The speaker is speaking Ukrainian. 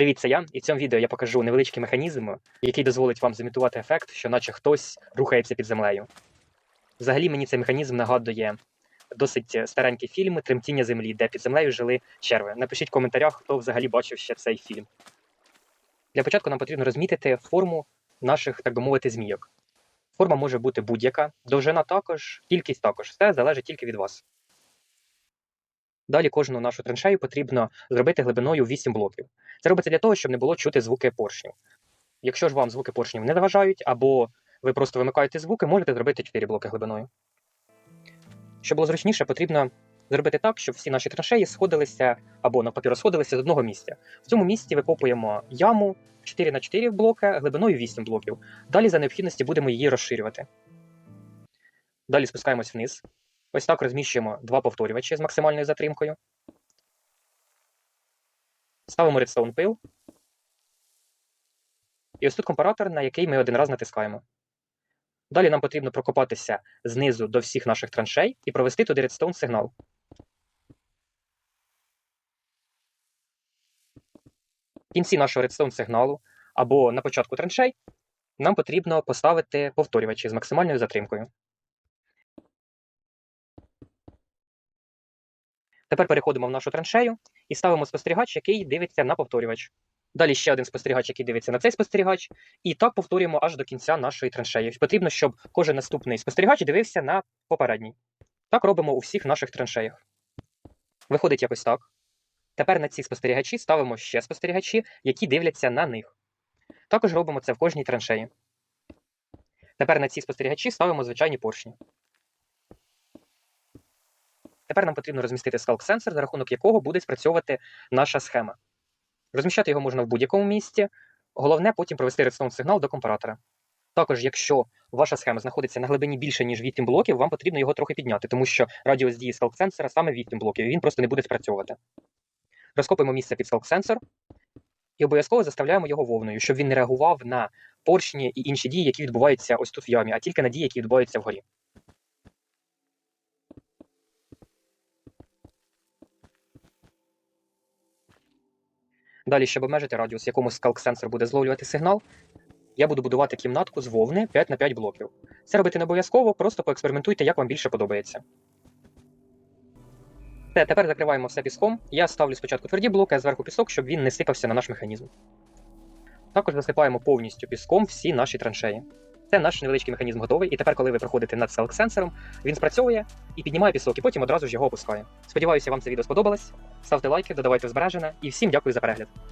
Привіт, це я. І в цьому відео я покажу невеличкий механізм, який дозволить вам зімітувати ефект, що наче хтось рухається під землею. Взагалі мені цей механізм нагадує досить старенький фільм Тремтіння землі, де під землею жили черви. Напишіть в коментарях, хто взагалі бачив ще цей фільм. Для початку нам потрібно розмітити форму наших, так би мовити, змійок. Форма може бути будь-яка, довжина також, кількість також. Все залежить тільки від вас. Далі кожну нашу траншею потрібно зробити глибиною 8 блоків. Це робиться для того, щоб не було чути звуки поршнів. Якщо ж вам звуки поршнів не заважають, або ви просто вимикаєте звуки, можете зробити 4 блоки глибиною. Щоб було зручніше, потрібно зробити так, щоб всі наші траншеї сходилися або навпаки розходилися з одного місця. В цьому місці викопуємо яму 4 на 4 блоки глибиною 8 блоків. Далі за необхідності будемо її розширювати. Далі спускаємось вниз. Ось так розміщуємо два повторювачі з максимальною затримкою. Ставимо Redstone пил. І ось тут компаратор, на який ми один раз натискаємо. Далі нам потрібно прокопатися знизу до всіх наших траншей і провести туди Redstone сигнал. В кінці нашого Redstone сигналу або на початку траншей нам потрібно поставити повторювачі з максимальною затримкою. Тепер переходимо в нашу траншею і ставимо спостерігач, який дивиться на повторювач. Далі ще один спостерігач, який дивиться на цей спостерігач. І так повторюємо аж до кінця нашої траншеї. Потрібно, щоб кожен наступний спостерігач дивився на попередній. Так робимо у всіх наших траншеях. Виходить якось так. Тепер на ці спостерігачі ставимо ще спостерігачі, які дивляться на них. Також робимо це в кожній траншеї. Тепер на ці спостерігачі ставимо звичайні поршні. Тепер нам потрібно розмістити скалк-сенсор, за рахунок якого буде спрацьовувати наша схема. Розміщати його можна в будь-якому місці. Головне потім провести редстоун сигнал до компаратора. Також, якщо ваша схема знаходиться на глибині більше, ніж 8 блоків, вам потрібно його трохи підняти, тому що радіус дії скалк-сенсора саме 8 блоків, і він просто не буде спрацьовувати. Розкопуємо місце під скалк-сенсор і обов'язково заставляємо його вовною, щоб він не реагував на поршні і інші дії, які відбуваються ось тут в ямі, а тільки на дії, які відбуваються вгорі. Далі, щоб обмежити радіус, якому скалк-сенсор буде зловлювати сигнал, я буду будувати кімнатку з вовни 5 на 5 блоків. Це робити не обов'язково, просто поекспериментуйте, як вам більше подобається. Все, тепер закриваємо все піском. Я ставлю спочатку тверді блоки, а зверху пісок, щоб він не сипався на наш механізм. Також засипаємо повністю піском всі наші траншеї. Це наш невеличкий механізм готовий, і тепер, коли ви проходите над селк-сенсором, він спрацьовує і піднімає пісок, і потім одразу ж його опускає. Сподіваюся, вам це відео сподобалось. Ставте лайки, додавайте в і всім дякую за перегляд.